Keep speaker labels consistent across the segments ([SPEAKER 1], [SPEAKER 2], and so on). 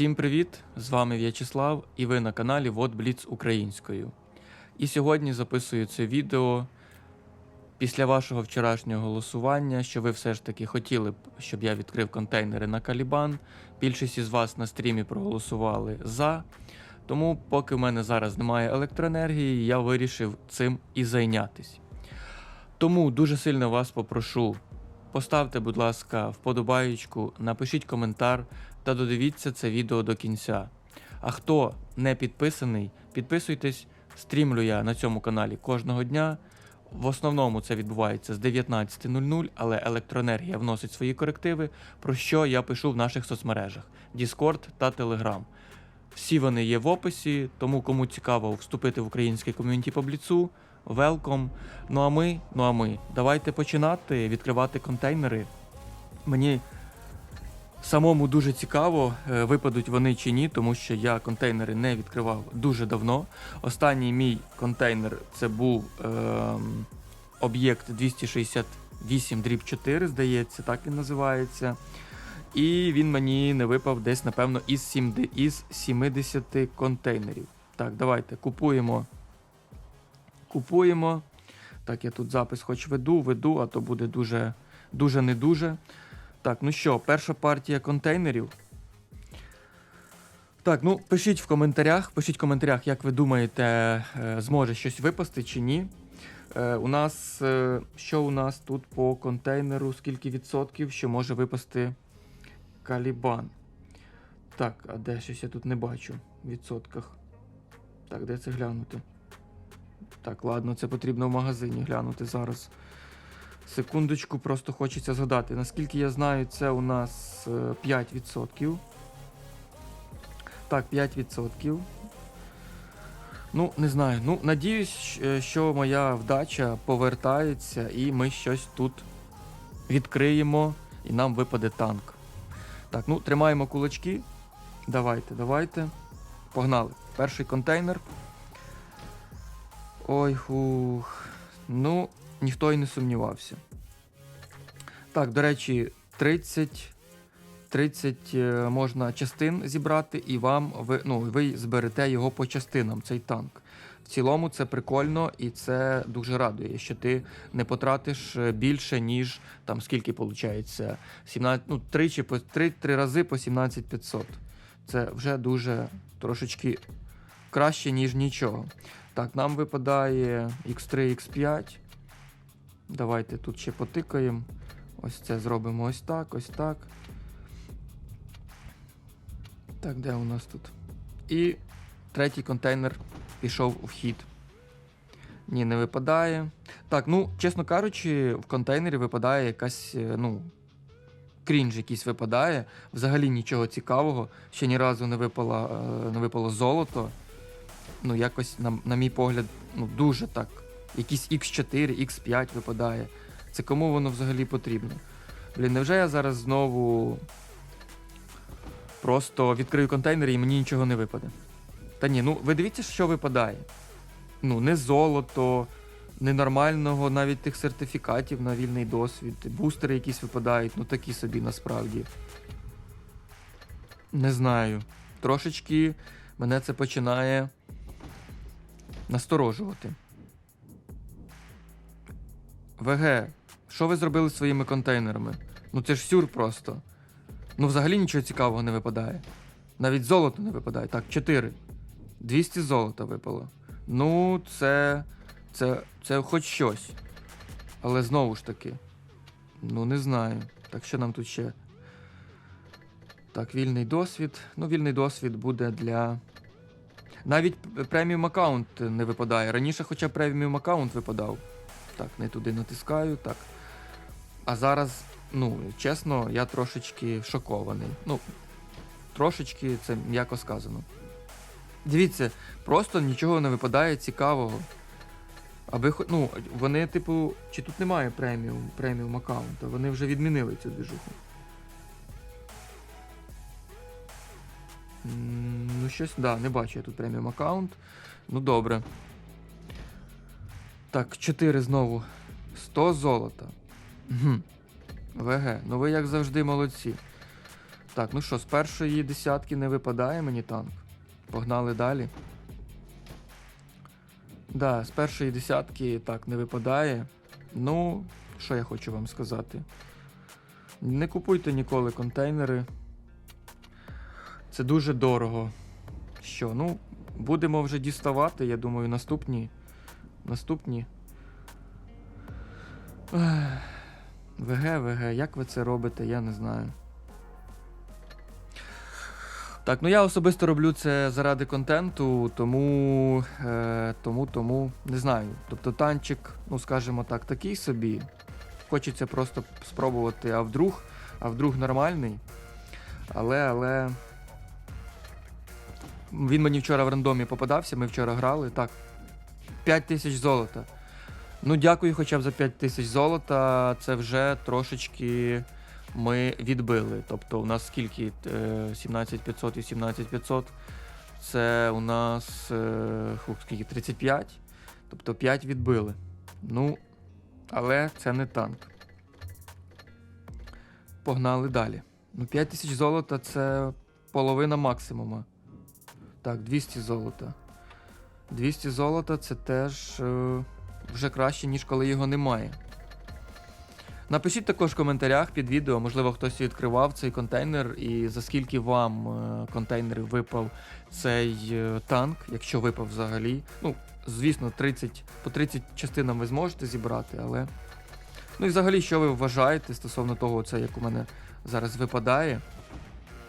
[SPEAKER 1] Всім привіт! З вами В'ячеслав і ви на каналі Вот Бліц українською. І сьогодні записую це відео після вашого вчорашнього голосування, що ви все ж таки хотіли б, щоб я відкрив контейнери на Калібан. Більшість із вас на стрімі проголосували за. Тому, поки в мене зараз немає електроенергії, я вирішив цим і зайнятися. Тому дуже сильно вас попрошу. Поставте, будь ласка, вподобаєчку, напишіть коментар та додивіться це відео до кінця. А хто не підписаний, підписуйтесь, стрімлю я на цьому каналі кожного дня. В основному це відбувається з 19.00, але електроенергія вносить свої корективи, про що я пишу в наших соцмережах Discord та Telegram. Всі вони є в описі, тому кому цікаво вступити в українське ком'юніті по бліцу, велком. Ну а ми, ну а ми, давайте починати відкривати контейнери. Мені самому дуже цікаво, е, випадуть вони чи ні, тому що я контейнери не відкривав дуже давно. Останній мій контейнер це був ем, об'єкт 268 дріб 4, здається, так він називається. І він мені не випав десь, напевно, із 7 із 70 контейнерів. Так, давайте купуємо. Купуємо. Так, я тут запис хоч веду, веду, а то буде дуже, дуже не дуже. Так, ну що, перша партія контейнерів. Так, ну пишіть в коментарях, пишіть в коментарях, як ви думаєте, е, зможе щось випасти чи ні. Е, у нас, е, що у нас тут по контейнеру, скільки відсотків, що може випасти Калібан. Так, а де щось я тут не бачу в відсотках. Так, де це глянути? Так, ладно, це потрібно в магазині глянути зараз. Секундочку, просто хочеться згадати. Наскільки я знаю, це у нас е, 5%. Так, 5%. Ну, не знаю. Ну, надіюсь, що моя вдача повертається і ми щось тут відкриємо і нам випаде танк. Так, ну, тримаємо кулачки. Давайте, давайте. Погнали. Перший контейнер. Ой, хух. Ну, ніхто й не сумнівався. Так, до речі, 30, 30 е, можна частин зібрати, і вам ви, ну, ви зберете його по частинам, цей танк. В цілому це прикольно і це дуже радує, що ти не потратиш е, більше, ніж там скільки виходить, 17, ну, 3, чи по 3, 3 рази по 17500. Це вже дуже трошечки краще, ніж нічого. Так, нам випадає X3, X5. Давайте тут ще потикаємо. Ось це зробимо ось так, ось так. Так, де у нас тут? І третій контейнер пішов у вхід. Ні, не випадає. Так, ну, чесно кажучи, в контейнері випадає якась, е, ну, крінж якийсь випадає. Взагалі нічого цікавого. Ще ні разу не випало, не випало золото. Ну, якось, на, на мій погляд, ну, дуже так. Якийсь X4, X5 випадає. Це кому воно взагалі потрібно? Блін, невже я зараз знову просто відкрию контейнер і мені нічого не випаде? Та ні, ну ви дивіться, що випадає. Ну, не золото, не нормального навіть тих сертифікатів на вільний досвід, бустери якісь випадають, ну такі собі насправді. Не знаю. Трошечки мене це починає насторожувати. ВГ, що ви зробили своїми контейнерами? Ну це ж сюр просто. Ну взагалі нічого цікавого не випадає. Навіть золото не випадає. Так, 4. 200 золота випало. Ну, це. Це. Це хоч щось. Але знову ж таки. Ну, не знаю. Так що нам тут ще. Так, вільний досвід. Ну, вільний досвід буде для. Навіть преміум аккаунт не випадає. Раніше хоча преміум аккаунт випадав. Так, не туди натискаю, так. А зараз, ну, чесно, я трошечки шокований. Ну, трошечки це м'яко сказано. Дивіться, просто нічого не випадає цікавого. Аби ну, вони, типу, чи тут немає преміум, преміум аккаунта, вони вже відмінили цю движуху. Ну, щось, да, не бачу я тут преміум аккаунт. Ну, добре. Так, 4 знову. 100 золота. Угу. ВГ. Ну ви як завжди молодці. Так, ну що, з першої десятки не випадає мені танк. Погнали далі. Да, з першої десятки так не випадає. Ну, що я хочу вам сказати. Не купуйте ніколи контейнери. Це дуже дорого. Що, ну, будемо вже діставати, я думаю, наступні. Наступні. ВГ, ВГ, як ви це робите, я не знаю. Так, ну я особисто роблю це заради контенту, тому, е, тому, тому не знаю. Тобто танчик, ну скажімо так, такий собі. Хочеться просто спробувати, а вдруг, а вдруг нормальний. Але, але. Він мені вчора в рандомі попадався, ми вчора грали. Так. 5 тисяч золота. Ну, дякую хоча б за 5 тисяч золота. Це вже трошечки ми відбили. Тобто у нас скільки? Е, 17500 і 17500. Це у нас е, хух, скільки? 35. Тобто 5 відбили. Ну, але це не танк. Погнали далі. Ну, 5 тисяч золота це половина максимума. Так, 200 золота. 200 золота це теж е, вже краще, ніж коли його немає. Напишіть також в коментарях під відео, можливо, хтось відкривав цей контейнер, і за скільки вам е, контейнерів випав цей е, танк, якщо випав взагалі. Ну, звісно, 30, по 30 частинам ви зможете зібрати, але. Ну і взагалі, що ви вважаєте стосовно того, це як у мене зараз випадає.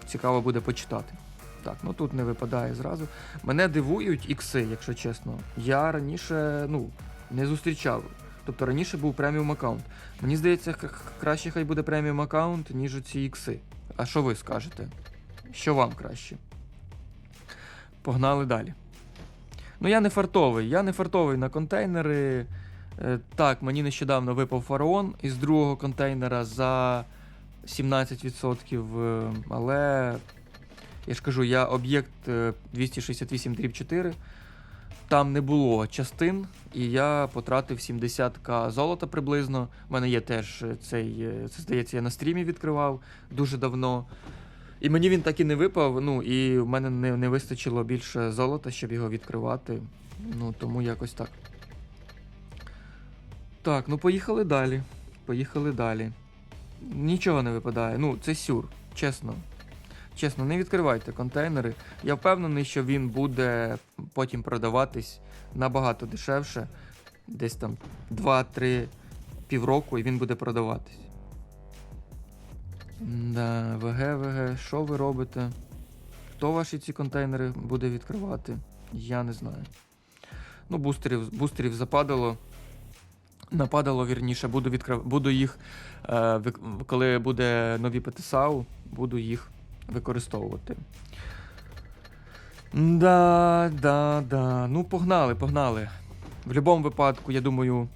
[SPEAKER 1] Цікаво буде почитати. Так, ну тут не випадає зразу. Мене дивують ікси, якщо чесно. Я раніше ну, не зустрічав. Тобто раніше був преміум аккаунт. Мені здається, краще хай буде преміум аккаунт, ніж оці ікси. А що ви скажете? Що вам краще? Погнали далі. Ну, я не фартовий. Я не фартовий на контейнери. Е, так, мені нещодавно випав фараон із другого контейнера за 17%. е, Але я ж кажу, я об'єкт е, 268 дріб 4. Там не було частин, і я потратив 70к золота приблизно. У мене є теж е, цей, е, це здається, я на стрімі відкривав дуже давно. І мені він так і не випав. Ну і в мене не, не вистачило більше золота, щоб його відкривати. Ну, тому якось так. Так, ну поїхали далі. Поїхали далі. Нічого не випадає. Ну, це сюр, чесно. Чесно, не відкривайте контейнери. Я впевнений, що він буде потім продаватись набагато дешевше. Десь там 2-3 півроку, і він буде продаватись. Да, ВГ, ВГ, що ви робите? Хто ваші ці контейнери буде відкривати? Я не знаю. Ну, бустерів, бустерів западало. Нападало, вірніше, буду відкрив... буду їх, е, коли буде нові ПТСАУ, буду їх використовувати. Да, да, да. Ну, погнали, погнали. В будь-якому випадку, я думаю,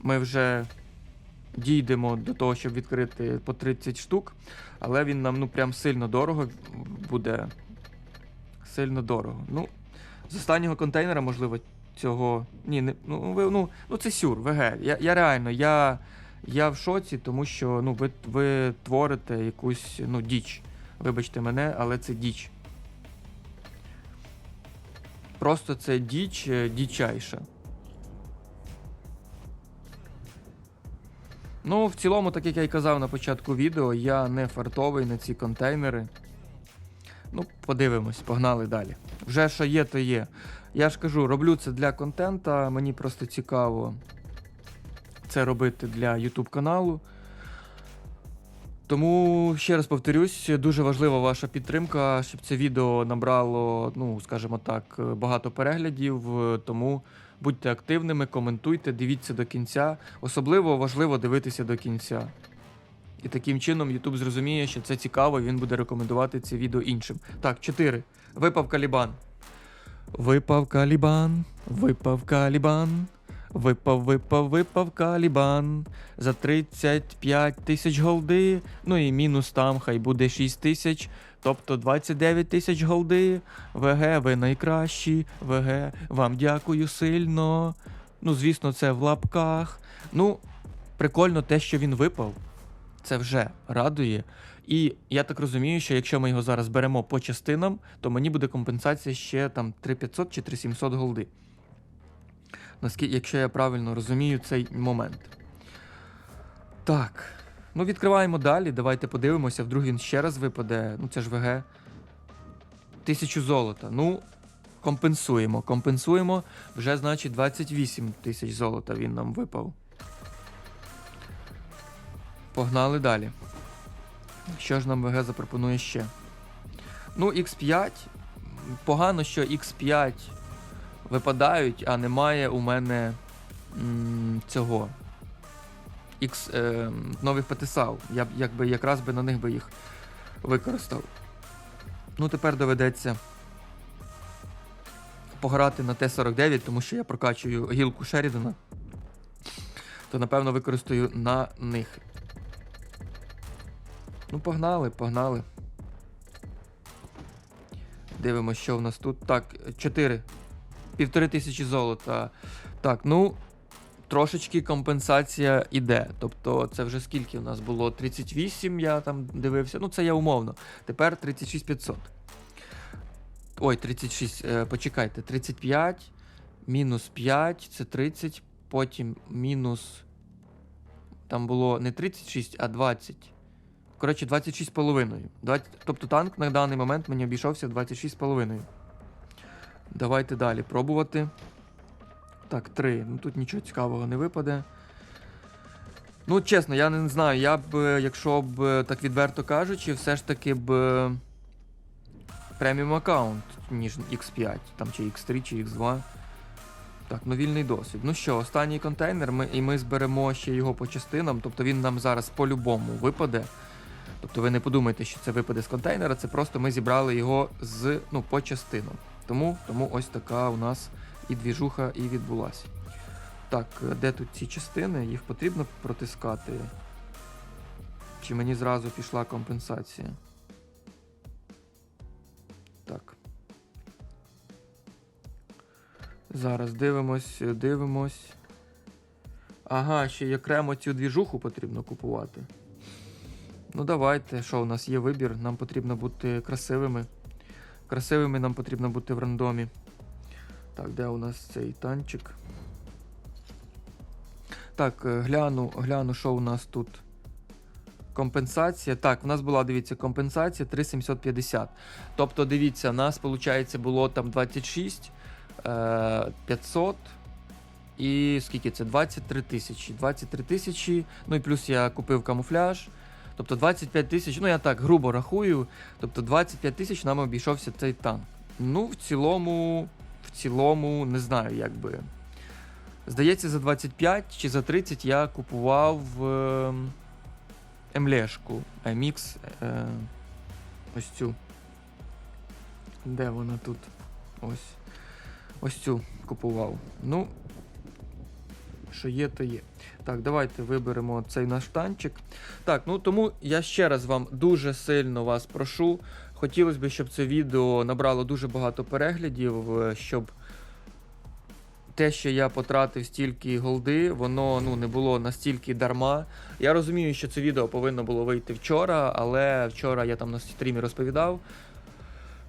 [SPEAKER 1] ми вже дійдемо до того, щоб відкрити по 30 штук, але він нам ну прям сильно дорого буде. Сильно дорого. Ну, з останнього контейнера, можливо, цього. Ні, не, ну, ви, ну, ну це сюр, ВГ. Я, я реально, я, я в шоці, тому що ну, ви, ви творите якусь ну, діч. Вибачте мене, але це діч. Просто це діч е, дічайша. Ну, в цілому, так як я й казав на початку відео, я не фартовий на ці контейнери. Ну, подивимось, погнали далі. Вже що є, то є. Я ж кажу, роблю це для контента, мені просто цікаво це робити для YouTube каналу. Тому ще раз повторюсь, дуже важлива ваша підтримка, щоб це відео набрало, ну, скажімо так, багато переглядів. Тому будьте активними, коментуйте, дивіться до кінця. Особливо важливо дивитися до кінця. І таким чином YouTube зрозуміє, що це цікаво, і він буде рекомендувати це відео іншим. Так, 4. Випав Калібан. Випав Калібан, випав Калібан. Випав, випав, випав Калібан. За 35 тисяч голди. Ну і мінус там хай буде 6 тисяч. Тобто 29 тисяч голди. ВГ, ви найкращі. ВГ, вам дякую сильно. Ну, звісно, це в лапках. Ну, прикольно те, що він випав. Це вже радує. І я так розумію, що якщо ми його зараз беремо по частинам, то мені буде компенсація ще там 3500 чи 3700 голди. Наскільки, якщо я правильно розумію цей момент. Так. Ну, відкриваємо далі. Давайте подивимося. Вдруг він ще раз випаде. Ну, це ж ВГ. Тисячу золота. Ну, компенсуємо. Компенсуємо. Вже, значить, 28 тисяч золота він нам випав. Погнали далі. Що ж нам ВГ запропонує ще? Ну, X5. Погано, що X5 випадають, а немає у мене м, цього. X е, нових ПТСАУ. Я б якби якраз би на них би їх використав. Ну, тепер доведеться пограти на Т-49, тому що я прокачую гілку Шерідана. То напевно використаю на них. Ну, погнали, погнали. Дивимося, що в нас тут. Так, 4. Півтори тисячі золота. Так, ну, трошечки компенсація іде. Тобто, це вже скільки в нас було? 38, я там дивився. Ну, це я умовно. Тепер 36 500. Ой, 36, е, почекайте, 35, мінус 5, це 30, потім мінус. Там було не 36, а 20. Коротше, 26,5. 20... Тобто танк на даний момент мені обійшовся в 26,5. Давайте далі пробувати. Так, 3. Ну тут нічого цікавого не випаде. Ну, чесно, я не знаю. Я б, е, якщо б е, так відверто кажучи, все ж таки б. е, Преміум аккаунт, ніж X5, там чи X3, чи X2. Так, ну вільний досвід. Ну що, останній контейнер, ми, і ми зберемо ще його по частинам, тобто він нам зараз по-любому випаде. Тобто ви не подумайте, що це випаде з контейнера, це просто ми зібрали його з, ну, по частинам. Тому, тому ось така у нас і двіжуха і відбулася. Так, е, де тут ці частини? Їх потрібно протискати. Чи мені зразу пішла компенсація? Так. Зараз дивимось, дивимось. Ага, ще й окремо цю двіжуху потрібно купувати. Ну, давайте. Що у нас є вибір? Нам потрібно бути красивими. Красивими нам потрібно бути в рандомі. Так, де у нас цей танчик? Так, е, гляну, гляну, що у нас тут. Компенсація. Так, у нас була, дивіться, компенсація 3750. Тобто, дивіться, у нас, виходить, було там 26 е, 500. І скільки це? 23 тисячі. 23 тисячі. Ну і плюс я купив камуфляж. Тобто 25 тисяч, ну я так грубо рахую. Тобто 25 тисяч нам обійшовся цей танк. Ну, в цілому, в цілому, не знаю, як би. Здається, за 25 чи за 30 я купував е, Емлешку MX. Е, ось цю. Де вона тут? Ось. Ось цю купував. Ну, що є, то є. Так, давайте виберемо цей наш танчик. Так, ну тому я ще раз вам дуже сильно вас прошу. Хотілося б, щоб це відео набрало дуже багато переглядів, щоб те, що я потратив стільки голди, воно ну, не було настільки дарма. Я розумію, що це відео повинно було вийти вчора, але вчора я там на стрімі розповідав.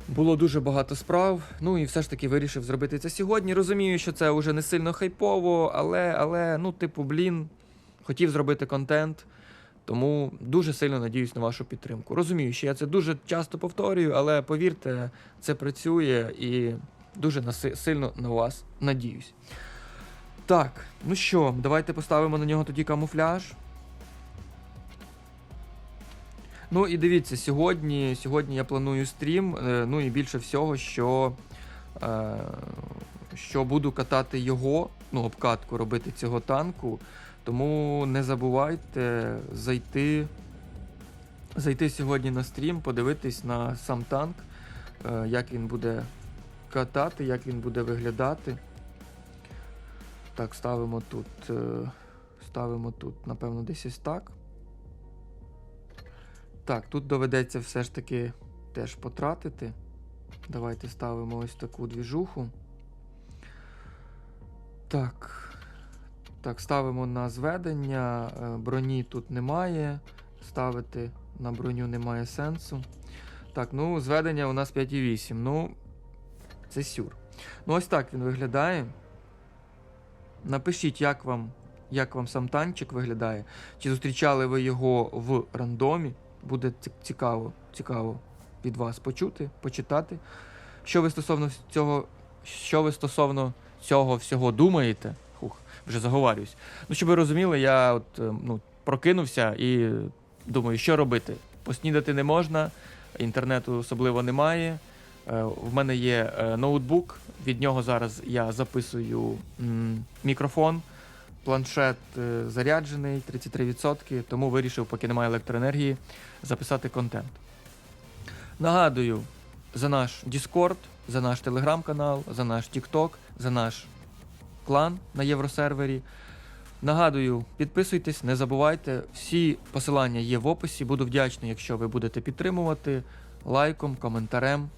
[SPEAKER 1] Було дуже багато справ, ну і все ж таки вирішив зробити це сьогодні. Розумію, що це вже не сильно хайпово, але, але ну, типу, блін, хотів зробити контент. Тому дуже сильно надіюсь на вашу підтримку. Розумію, що я це дуже часто повторюю, але повірте, це працює і дуже наси- сильно на вас надіюсь. Так, ну що, давайте поставимо на нього тоді камуфляж. Ну і дивіться, сьогодні, сьогодні я планую стрім. е, Ну і більше всього, що, е, що буду катати його, ну, обкатку робити цього танку. Тому не забувайте зайти, зайти сьогодні на стрім, подивитись на сам танк, е, як він буде катати, як він буде виглядати. Так, ставимо тут. Ставимо тут, напевно, десь ось так. Так, тут доведеться все ж таки теж потратити. Давайте ставимо ось таку двіжуху. Так. Так, ставимо на зведення. е, Броні тут немає. ставити на броню немає сенсу. Так, ну, зведення у нас 5,8. Ну, це сюр. Ну, ось так він виглядає. Напишіть, як вам, як вам сам танчик виглядає. Чи зустрічали ви його в рандомі? Буде ці- цікаво, цікаво від вас почути, почитати. Що ви стосовно цього, що ви стосовно цього всього думаєте? Хух, вже заговарююсь. Ну, щоб ви розуміли, я от, е, ну, прокинувся і думаю, що робити. Поснідати не можна, інтернету особливо немає. Е, В мене є е, ноутбук, від нього зараз я записую мікрофон, планшет е, заряджений 33%, тому вирішив, поки немає електроенергії, записати контент. Нагадую за наш Discord, за наш телеграм-канал, за наш TikTok, за наш клан на євросервері. Нагадую, підписуйтесь, не забувайте. Всі посилання є в описі. Буду вдячний, якщо ви будете підтримувати лайком, коментарем.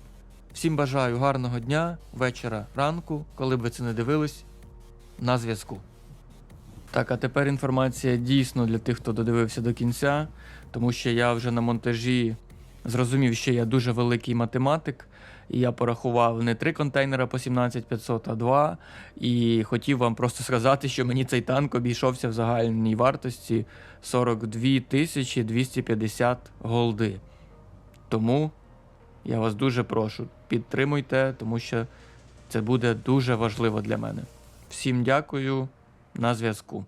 [SPEAKER 1] Всім бажаю гарного дня, вечора, ранку, коли б ви це не дивились. На зв'язку. Так, а тепер інформація дійсно для тих, хто додивився до кінця, тому що я вже на монтажі зрозумів, що я дуже великий математик, і я порахував не три контейнера по 17500, а два. І хотів вам просто сказати, що мені цей танк обійшовся в загальній вартості 42 тисячі 250 голди. Тому я вас дуже прошу, підтримуйте, тому що це буде дуже важливо для мене. Всім дякую, на зв'язку.